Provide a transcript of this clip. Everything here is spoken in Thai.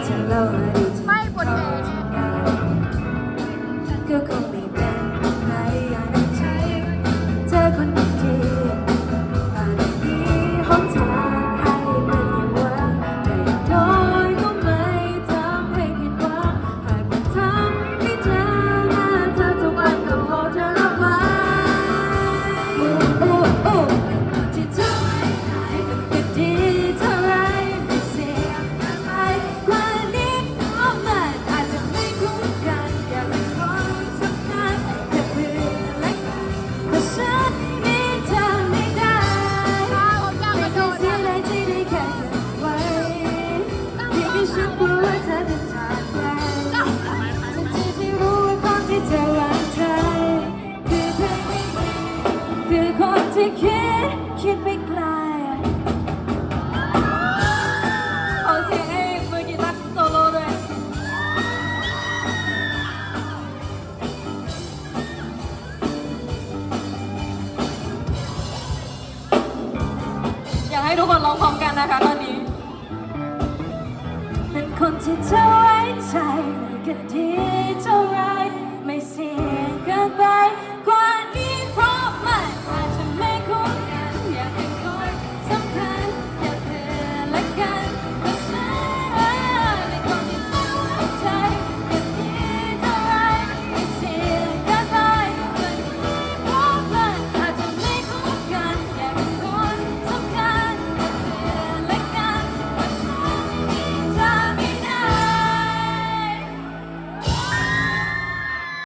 it's lovely. ฉันกลัวเธอจะจากไปแต่ที่รู้ว่าคนที่เธอวางใจคือเธอคือคนที่คิดคิดไปไกลโอเคเมืกีตาร์โซโล่ด้วยอยากให้ทุกคนร้องพร้อมกันนะคะตอนนี้ คนที่เธอไว้ใจมันก็ดีเท่าไร